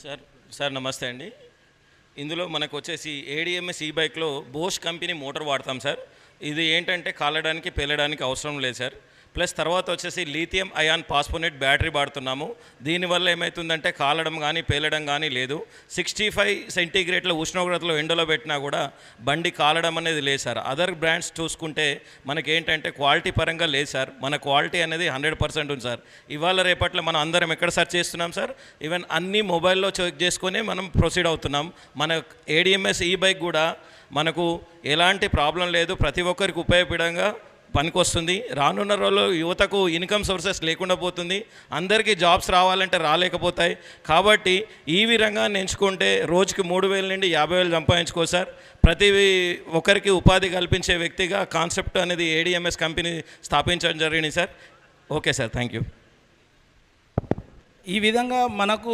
Sir sir నమస్తే అండి. ఇందులో మనకు వచ్చేసి ఏడిఎంఎస్ ఈ బైక్లో బోష్ కంపెనీ మోటార్ వాడతాం సార్. ఇది ఏంటంటే కాలడానికి పేలడానికి అవసరం లేదు సార్. ప్లస్ తర్వాత వచ్చేసి లీథియం అయాన్ పాస్పోనేట్ బ్యాటరీ వాడుతున్నాము. దీనివల్ల ఏమవుతుందంటే కాలడం కానీ పేలడం కానీ లేదు. సిక్స్టీ ఫైవ్ సెంటీగ్రేడ్ల ఉష్ణోగ్రతలో ఎండలో పెట్టినా కూడా బండి కాలడం అనేది లేదు సార్. అదర్ బ్రాండ్స్ చూసుకుంటే మనకి ఏంటంటే క్వాలిటీ పరంగా లేదు సార్. మన క్వాలిటీ అనేది హండ్రెడ్ పర్సెంట్ ఉంది సార్. ఇవాళ రేపట్లో మనం అందరం ఎక్కడ సెర్చ్ చేస్తున్నాం సార్? ఈవెన్ అన్ని మొబైల్లో చెక్ చేసుకొని మనం ప్రొసీడ్ అవుతున్నాం. మన ఏడిఎంఎస్ ఈ బైక్ కూడా మనకు ఎలాంటి ప్రాబ్లం లేదు. ప్రతి ఒక్కరికి ఉపయోగపడంగా పనికొస్తుంది. రానున్న రోజుల్లో యువతకు ఇన్కమ్ సోర్సెస్ లేకుండా పోతుంది. అందరికీ జాబ్స్ రావాలంటే రాలేకపోతాయి. కాబట్టి ఈ విధంగా ఎంచుకుంటే రోజుకి మూడు వేల నుండి యాభై వేలు సంపాదించుకో సార్. ప్రతి ఒక్కరికి ఉపాధి కల్పించే వ్యక్తిగా కాన్సెప్ట్ అనేది ఏడిఎంఎస్ కంపెనీ స్థాపించడం జరిగింది sir. Okay sir thank you ఈ విధంగా మనకు